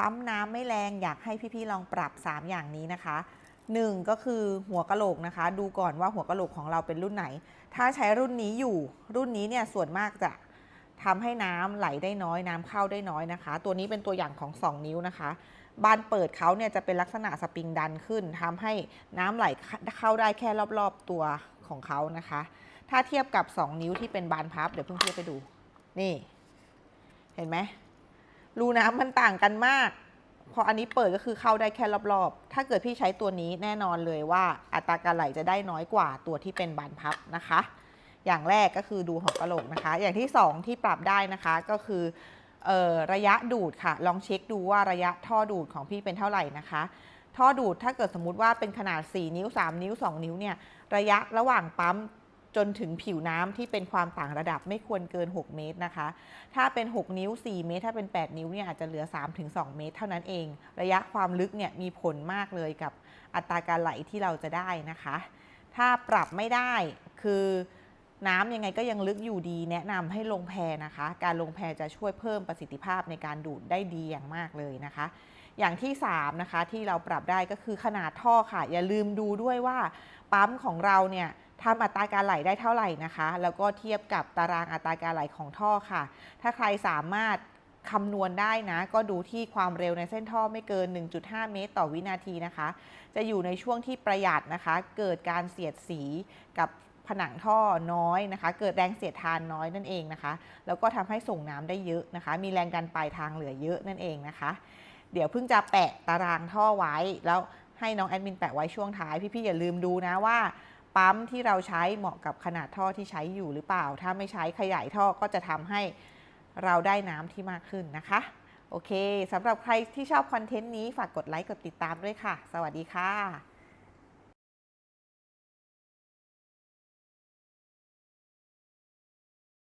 ปั๊มน้ำไม่แรงอยากให้พี่ๆลองปรับ 3 อย่างนี้นะคะหนึ่งก็คือหัวกะโหลกนะคะ ดูก่อนว่าหัวกะโหลกของเราเป็นรุ่นไหน ถ้าใช้รุ่นนี้อยู่ รุ่นนี้เนี่ยส่วนมากจะทำให้น้ำไหลได้น้อยน้ำเข้าได้น้อยนะคะ ตัวนี้เป็นตัวอย่างของ 2 นิ้วนะคะ บานเปิดเขาเนี่ยจะเป็นลักษณะสปริงดันขึ้นทำให้น้ำไหลเข้าได้แค่รอบๆตัวของเขานะคะ ถ้าเทียบกับ 2 นิ้วที่เป็นบานพับ เดี๋ยวเพิ่งเทียบไปดู นี่ เห็นไหม รูน้ำมันต่างกันมาก พออันนี้เปิดก็คือเข้าได้แค่รอบๆ ถ้าเกิดพี่ใช้ตัวนี้แน่นอนเลยว่าอัตราการไหลจะได้น้อยกว่าตัวที่เป็นบานพับนะคะ อย่างแรกก็คือดูหัวกะโหลกนะคะ อย่างที่ 2 ที่ปรับได้นะคะก็คืออระยะดูดค่ะ ลองเช็คดูว่าระยะท่อดูดของพี่เป็นเท่าไหร่นะคะ ท่อดูดถ้าเกิดสมมติว่าเป็นขนาด 4 นิ้ว 3 นิ้ว 2 นิ้วเนี่ยระยะระหว่างปั๊ม จนถึงผิวน้ำที่เป็นความต่างระดับไม่ควรเกิน 6 เมตรนะคะ ถ้าเป็น 6 นิ้ว 4 เมตร ถ้าเป็น 8 นิ้วเนี่ยอาจจะเหลือ 3-2 เมตร เท่านั้นเอง ระยะความลึกเนี่ยมีผลมากเลยกับอัตราการไหลที่เราจะได้นะคะ ถ้าปรับไม่ได้คือน้ำยังไงก็ยังลึกอยู่ดี แนะนำให้ลงแพนะคะ การลงแพจะช่วยเพิ่มประสิทธิภาพในการดูดได้ดีอย่างมากเลยนะคะ อย่างที่ 3 นะคะที่เราปรับได้ก็คือขนาดท่อค่ะ อย่าลืมดูด้วยว่าปั๊มของเราเนี่ย ทำอัตราการไหลได้เท่าไหร่นะคะ แล้วก็เทียบกับตารางอัตราการไหลของท่อค่ะ ถ้าใครสามารถคำนวณได้นะ ก็ดูที่ความเร็วในเส้นท่อไม่เกิน 1.5 เมตร ต่อวินาทีนะคะ จะอยู่ในช่วงที่ประหยัดนะคะ เกิดการเสียดสีกับผนังท่อน้อยนะคะ เกิดแรงเสียดทานน้อยนั่นเองนะคะ แล้วก็ทำให้ส่งน้ำได้เยอะนะคะ มีแรงดันปลายทางเหลือเยอะนั่นเองนะคะ เดี๋ยวเพิ่งจะแปะตารางท่อไว้ แล้วให้น้องแอดมินแปะไว้ช่วงท้าย พี่ๆอย่าลืมดูนะว่า ปั๊มที่เราใช้เหมาะกับขนาดท่อที่ใช้อยู่หรือเปล่า ถ้าไม่ใช้ขยายท่อก็จะทำให้เราได้น้ำที่มากขึ้นนะคะ โอเคสำหรับใครที่ชอบคอนเทนต์นี้ฝากกดไลค์กดติดตามด้วยค่ะ สวัสดีค่ะ